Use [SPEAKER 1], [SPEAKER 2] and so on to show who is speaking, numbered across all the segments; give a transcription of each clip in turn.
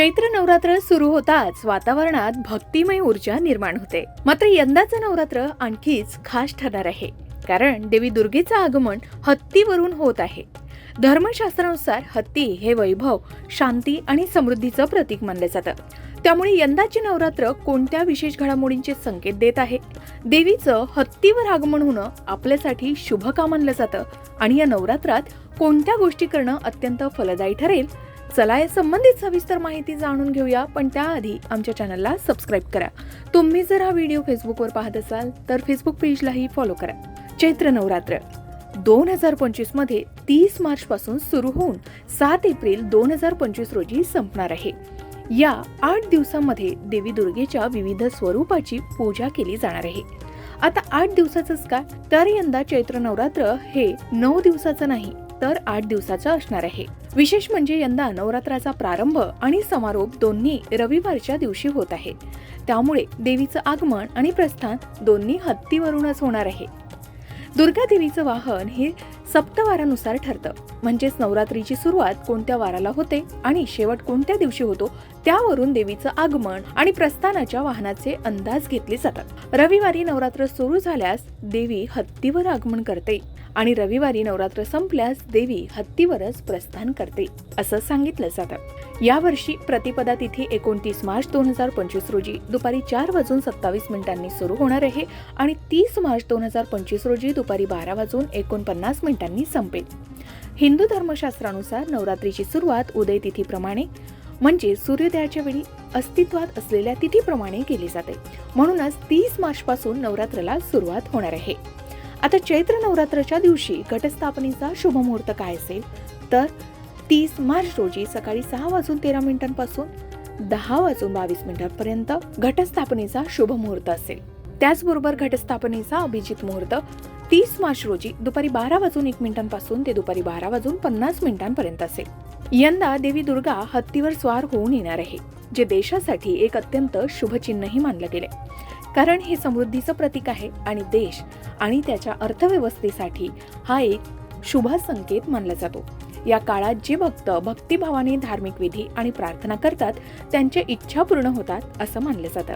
[SPEAKER 1] चैत्र नवरात्र सुरू होताच वातावरणात भक्तिमय ऊर्जा निर्माण होते. मात्र यंदाचं नवरात्र आणखीच खास ठरणार आहे. कारण देवी दुर्गेचं आगमन हत्तीवरून होत आहे. धर्मशास्त्रानुसार हत्ती हे वैभव शांती आणि समृद्धीचं प्रतीक मानलं जातं. त्यामुळे यंदाचे नवरात्र कोणत्या विशेष घडामोडींचे संकेत देत आहे? देवीचं हत्तीवर आगमन होणं आपल्यासाठी शुभ का मानलं जातं. आणि या नवरात्रात कोणत्या गोष्टी करणं अत्यंत फलदायी ठरेल? चला या संबंधित सविस्तर माहिती जाणून घेऊया पण त्याआधी आमच्या चॅनलला सबस्क्राईब करा. तुम्ही जर हा व्हिडिओ फेसबुकवर पाहत असाल तर फेसबुक पेजलाही फॉलो करा. चैत्र नवरात्र. दोन हजार पंचवीसमध्ये तीस मार्च पासून सुरू होऊन सात एप्रिल दोन हजार पंचवीस रोजी संपणार आहे. या आठ दिवसांमध्ये देवी दुर्गेच्या विविध स्वरूपाची पूजा केली जाणार आहे. आता आठ दिवसाचंच का? तर यंदा चैत्र नवरात्र हे नऊ दिवसाचं नाही तर आठ दिवसाचं असणार आहे. विशेष म्हणजे यंदा नवरात्राचा प्रारंभ आणि समारोप दोन्ही रविवारच्या दिवशी होत आहे. त्यामुळे देवीचं आगमन आणि प्रस्थान दोन्ही हत्तीवरूनच होणार आहे. दुर्गा देवीचं वाहन हे सप्तवारानुसार ठरतं. म्हणजेच नवरात्रीची सुरुवात कोणत्या वाराला होते आणि शेवट कोणत्या दिवशी होतो त्यावरून देवीचं आगमन आणि प्रस्थानाच्या वाहनाचे अंदाज घेतले जातात. रविवारी नवरात्र सुरू झाल्यास देवी हत्तीवर आगमन करते. आणि रविवारी नवरात्र संपल्यास देवी हत्तीवरच प्रस्थान करते असं सांगितलं जातं. यावर्षी प्रतिपदा तिथी एकोणतीस मार्च दोन हजार पंचवीस रोजी दुपारी चार वाजून सत्तावीस मिनिटांनी सुरू होणार आहे आणि तीस मार्च दोन हजार पंचवीस रोजी दुपारी बारा वाजून एकोणपन्नास मिनिटांनी संपेल. हिंदू धर्मशास्त्रानुसार नवरात्रीची सुरुवात उदय तिथीप्रमाणे म्हणजे सूर्योदयाच्या वेळी अस्तित्वात असलेल्या तिथीप्रमाणे केली जाते. म्हणूनच तीस मार्च पासून नवरात्राला सुरुवात होणार आहे. आता चैत्र नवरात्राच्या दिवशी घटस्थापनेचा शुभ मुहूर्त काय असेल? तर तीस मार्च रोजी सकाळी सहा वाजून तेरा मिनिटांपासून दहा वाजून बावीस मिनिटांपर्यंत घटस्थापनेचा शुभ मुहूर्त असेल. त्याचबरोबर घटस्थापनेचा अभिजित मुहूर्त तीस मार्च रोजी दुपारी बारा वाजून एक मिनिटांपासून ते दुपारी बारा वाजून पन्नास मिनिटांपर्यंत असेल. यंदा देवी दुर्गा हत्तीवर स्वार होऊन येणार आहे जे देशासाठी एक अत्यंत शुभचिन्हही मानलं गेले कारण हे समृद्धीचं प्रतीक आहे आणि देश आणि त्याच्या अर्थव्यवस्थेसाठी हा एक शुभ संकेत मानला जातो. या काळात जे भक्त भक्तिभावाने धार्मिक विधी आणि प्रार्थना करतात त्यांच्या इच्छा पूर्ण होतात असं मानलं जातं.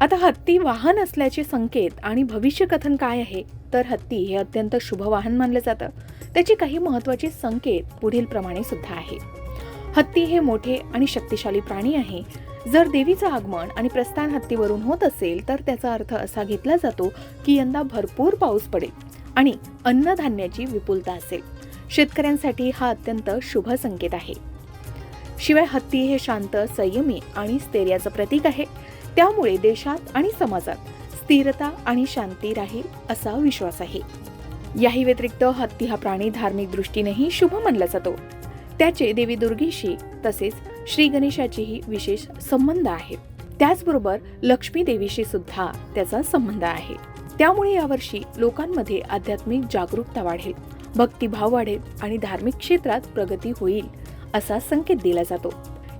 [SPEAKER 1] आता हत्ती वाहन असल्याचे संकेत आणि भविष्य कथन काय आहे? तर हत्ती हे अत्यंत शुभ वाहन मानलं जातं. त्याचे काही महत्त्वाचे संकेत पुढील प्रमाणे सुद्धा आहे. हत्ती हे मोठे आणि शक्तिशाली प्राणी आहे. जर देवीचं आगमन आणि प्रस्थान हत्तीवरून होत असेल तर त्याचा अर्थ असा घेतला जातो की यंदा भरपूर पाऊस पडेल आणि अन्नधान्याची विपुलता असेल. शेतकऱ्यांसाठी हा अत्यंत शुभ संकेत आहे. शिवाय हत्ती हे शांत संयमी आणि स्थैर्याचं प्रतीक आहे. त्यामुळे देशात आणि समाजात स्थिरता आणि शांती राहील असा विश्वास आहे. याही व्यतिरिक्त हत्ती हा प्राणी धार्मिक दृष्टीनेही शुभ मानला जातो. त्याचे देवी दुर्गेशी तसेच श्री गणेशाचीही विशेष संबंध आहे. त्याचबरोबर लक्ष्मी देवीशी सुद्धा त्याचा संबंध आहे. त्यामुळे यावर्षी लोकांमध्ये आध्यात्मिक जागरूकता वाढेल. भक्तिभाव वाढेल आणि धार्मिक क्षेत्रात प्रगती होईल असा संकेत दिला जातो.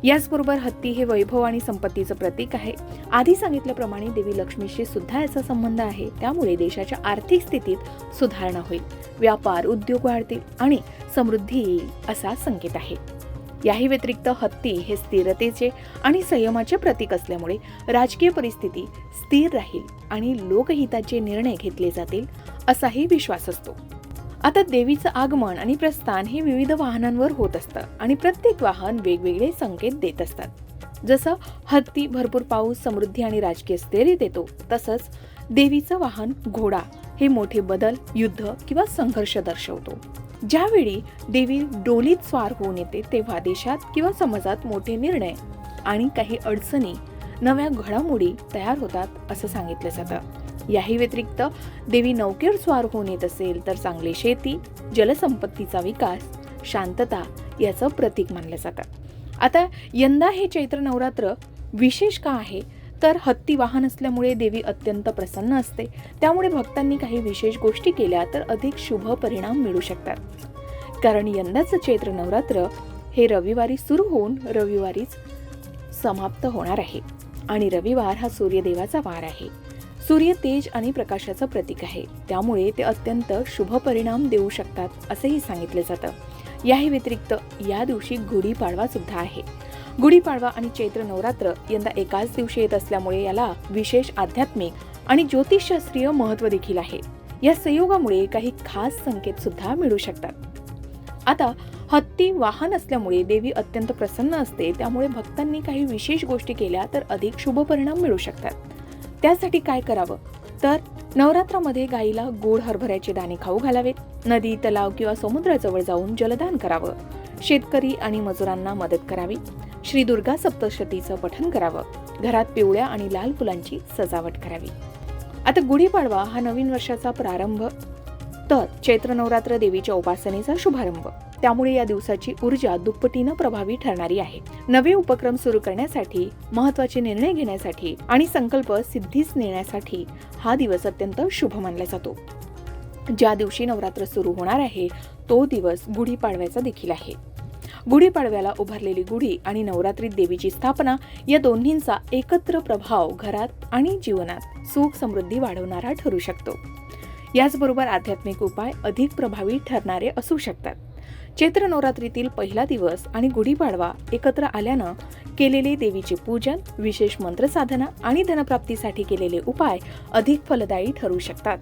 [SPEAKER 1] याचबरोबर हत्ती हे वैभव आणि संपत्तीचं प्रतीक आहे. आधी सांगितल्याप्रमाणे देवी लक्ष्मीशी सुद्धा याचा संबंध आहे. त्यामुळे देशाच्या आर्थिक स्थितीत सुधारणा होईल. व्यापार उद्योग वाढतील आणि समृद्धी येईल असा संकेत आहे. याही व्यतिरिक्त हत्ती हे स्थिरतेचे आणि संयमाचे प्रतीक असल्यामुळे राजकीय परिस्थिती स्थिर राहील आणि लोकहिताचे निर्णय घेतले जातील असाही विश्वास असतो. आता देवीचं आगमन आणि प्रस्थान हे विविध वाहनांवर होत असतं आणि प्रत्येक वाहन वेगवेगळे संकेत देत असतात. जसं हत्ती भरपूर पाऊस समृद्धी आणि राजकीय स्थैर्य देतो तसंच देवीचं वाहन घोडा हे मोठे बदल युद्ध किंवा संघर्ष दर्शवतो. ज्यावेळी देवी डोलीत स्वार होऊन येते तेव्हा देशात किंवा समाजात मोठे निर्णय आणि काही अडचणी नव्या घडामोडी तयार होतात असं सांगितलं जातं. याही व्यतिरिक्त देवी नौकेवर स्वार होऊन येत असेल तर चांगली शेती जलसंपत्तीचा विकास शांतता याचं प्रतीक मानलं जातं. आता यंदा हे चैत्र नवरात्र विशेष का आहे? तर हत्ती वाहन असल्यामुळे देवी अत्यंत प्रसन्न असते. त्यामुळे भक्तांनी काही विशेष गोष्टी केल्या तर अधिक शुभ परिणाम मिळू शकतात. कारण यंदाचं चैत्र नवरात्र हे रविवारी सुरू होऊन रविवारीच समाप्त होणार आहे. आणि रविवार हा सूर्यदेवाचा वार आहे. सूर्य तेज आणि प्रकाशाचं प्रतीक आहे. त्यामुळे ते अत्यंत शुभ परिणाम देऊ शकतात असंही सांगितलं जातं. याही व्यतिरिक्त या दिवशी गुढीपाडवा सुद्धा आहे. गुढीपाडवा आणि चैत्र नवरात्र यंदा एकाच दिवशी येत असल्यामुळे याला विशेष आध्यात्मिक आणि ज्योतिषशास्त्रीय महत्त्व देखील आहे. या संयोगामुळे काही खास संकेत सुद्धा मिळू शकतात. आता हत्ती वाहन असल्यामुळे देवी अत्यंत प्रसन्न असते त्यामुळे भक्तांनी काही विशेष गोष्टी केल्या तर अधिक शुभ परिणाम मिळू शकतात. त्यासाठी काय करावं? तर नवरात्रामध्ये गाईला गोड हरभऱ्याचे दाणे खाऊ घालावेत. नदी तलाव किंवा समुद्राजवळ जाऊन जलदान करावं. शेतकरी आणि मजुरांना मदत करावी. श्री दुर्गा सप्तशतीचं पठन करावं. घरात पिवळ्या आणि लाल फुलांची सजावट करावी. आता गुढीपाडवा हा नवीन वर्षाचा प्रारंभ. तर चैत्र नवरात्र देवीच्या उपासनेचा शुभारंभ. त्यामुळे या दिवसाची ऊर्जा दुप्पटीनं प्रभावी ठरणारी आहे. नवे उपक्रम सुरू करण्यासाठी महत्त्वाचे निर्णय घेण्यासाठी आणि संकल्प सिद्धीस नेण्यासाठी हा दिवस अत्यंत शुभ मानला जातो. ज्या दिवशी नवरात्र सुरू होणार आहे तो दिवस गुढीपाडव्याचा देखील आहे. गुढीपाडव्याला उभारलेली गुढी आणि नवरात्रीत देवीची स्थापना या दोन्हींचा एकत्र प्रभाव घरात आणि जीवनात सुख समृद्धी वाढवणारा ठरू शकतो. याचबरोबर आध्यात्मिक उपाय अधिक प्रभावी ठरणारे असू शकतात. चैत्र नवरात्रीतील पहिला दिवस आणि गुढीपाडवा एकत्र आल्यानं केलेले देवीचे पूजन विशेष मंत्रसाधना आणि धनप्राप्तीसाठी केलेले उपाय अधिक फलदायी ठरू शकतात.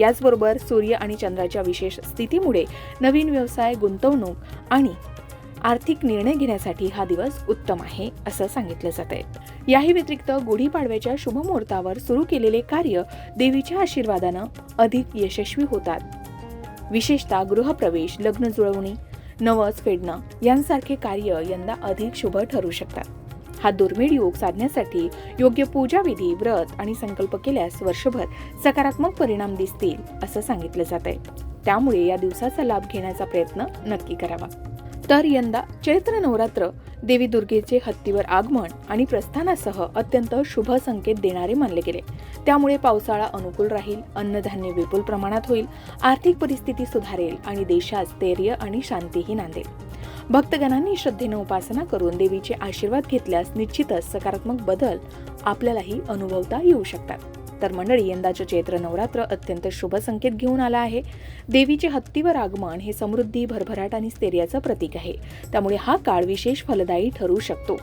[SPEAKER 1] याचबरोबर सूर्य आणि चंद्राच्या विशेष स्थितीमुळे नवीन व्यवसाय गुंतवणूक आणि आर्थिक निर्णय घेण्यासाठी हा दिवस उत्तम आहे असं सांगितलं जात आहे याही व्यतिरिक्त गुढीपाडव्याच्या शुभमुहूर्तावर सुरू केलेले कार्य देवीच्या आशीर्वादानं अधिक यशस्वी होतात. विशेषतः गृहप्रवेश लग्न जुळवणी नवस फेडणं यांसारखे कार्य यंदा अधिक शुभ ठरू शकतात. हा दुर्मिळ योग साधण्यासाठी योग्य पूजाविधी व्रत आणि संकल्प केल्यास वर्षभर सकारात्मक परिणाम दिसतील असं सांगितलं जात आहे त्यामुळे या दिवसाचा लाभ घेण्याचा प्रयत्न नक्की करावा. तर यंदा चैत्र नवरात्र देवी दुर्गेचे हत्तीवर आगमन आणि प्रस्थानासह अत्यंत शुभ संकेत देणारे मानले गेले. त्यामुळे पावसाळा अनुकूल राहील अन्नधान्य विपुल प्रमाणात होईल आर्थिक परिस्थिती सुधारेल आणि देशात स्थैर्य आणि शांतीही नांदेल. भक्तगणांनी श्रद्धेनं उपासना करून देवीचे आशीर्वाद घेतल्यास निश्चितच सकारात्मक बदल आपल्यालाही अनुभवता येऊ शकतात. तर मंडळी यंदाचे चैत्र नवरात्र अत्यंत शुभ संकेत घेऊन आला आहे. देवीचे हत्तीवर आगमन हे समृद्धी भरभराट आणि स्थैर्याचं प्रतीक आहे. त्यामुळे हा काळ विशेष फलदायी ठरू शकतो.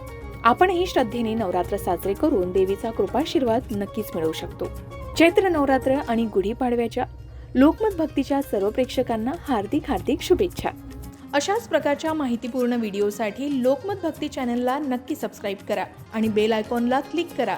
[SPEAKER 1] आपणही श्रद्धेने नवरात्र साजरे करून देवीचा कृपाशीर्वाद नक्कीच मिळवू शकतो. चैत्र नवरात्र आणि गुढीपाडव्याच्या लोकमत भक्तीच्या सर्व प्रेक्षकांना हार्दिक हार्दिक शुभेच्छा. अशाच प्रकारच्या माहितीपूर्ण व्हिडिओसाठी लोकमत भक्ती चॅनलला नक्की सबस्क्राईब करा आणि बेल आयकॉनला क्लिक करा.